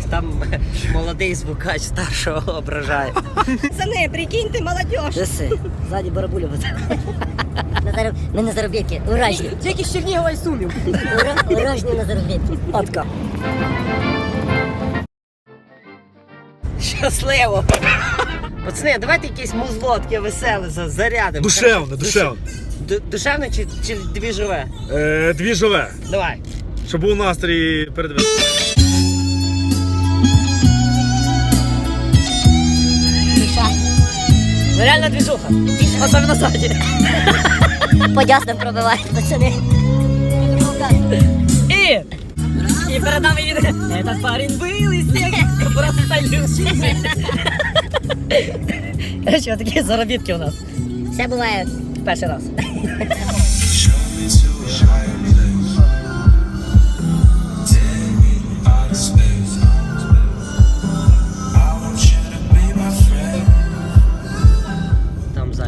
Там молодий звукач старшого ображає. Пацани, прикиньте, молодежь. Лиси, ззаді барабуля на зароб... Ми на заробітки. Уражні. Тільки з Чернігова і Сумів. Ура... Уражні на заробітки. Отка. Щасливо! Пацани, давайте якесь музло таке веселе за- зарядимо. Душевне, душевне. Ду- Душевне чи, чи дві живе? Е, дві живе. Давай. Щоб був настрій перед Тиша. Реально движуха. Особенно сзади. По дяснам пробивають, пацани. І... І перед нами їде. Этот парень был из тех, Просто любит. Що такі заробітки у нас? Все буває. Перший раз.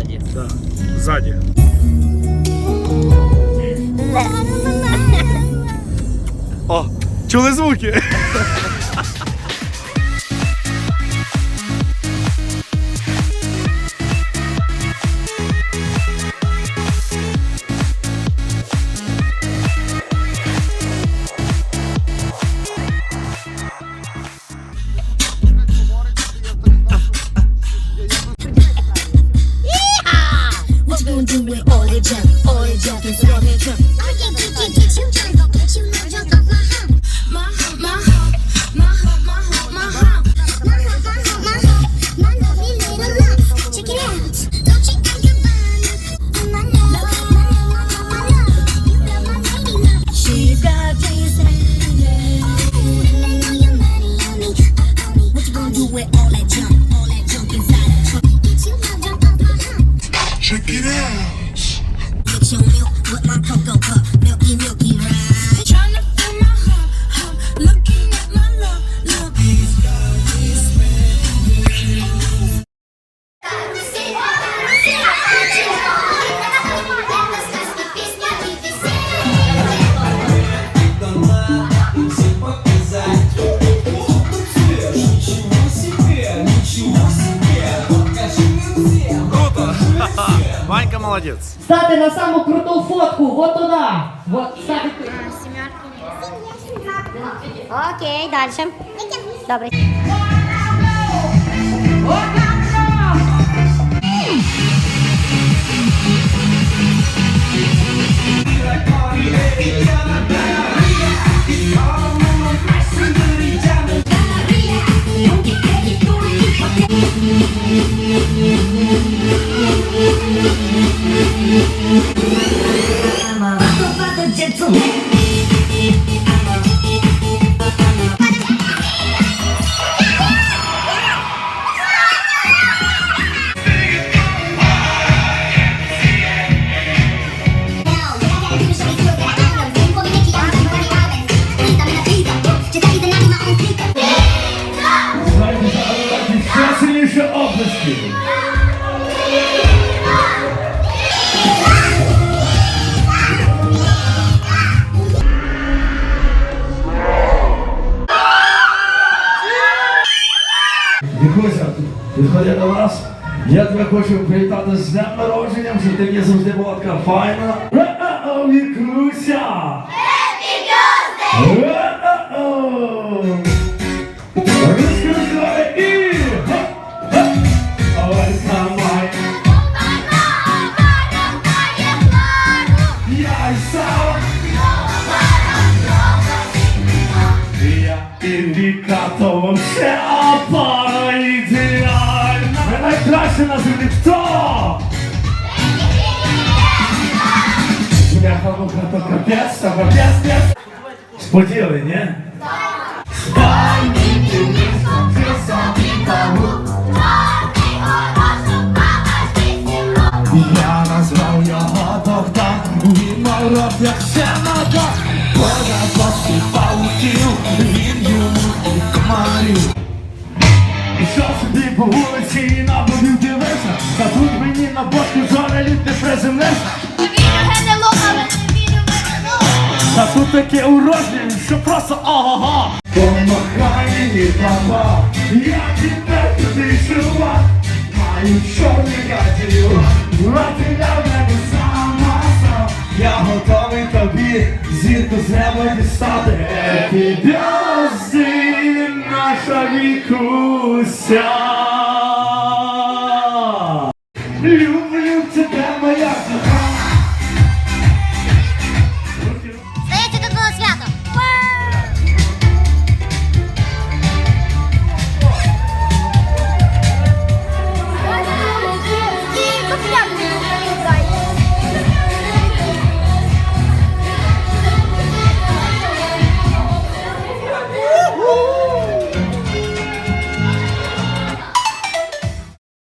Ззаді. Да. Ззаді. О, чули звуки? Jump. Круто! Ванька молодец. Стати на саму круту фотку, вот туда. Вот, стати. Окей, дальше. Добре. Ще я тебе хочу привітати з днем народженням, щоб ти мені завжди була така файна. Ра-а-о, Вікуся! Ра-а-о! Найкраще на землі хто? Бляха, ну то капець, то капець, капець. Споділи, ні? Я назвав його Богдан, він мав рот як сенада. Коля пасти пауків, він йому і комарів. Ішов собі по вулиці і що таке урожні, що просто ага-га Помахай мені баба, я тебе туди жила, маю чорний я діла, а ти для мене сама сам, я готовий тобі зірку землю дістати. Під'язи наша вікуся.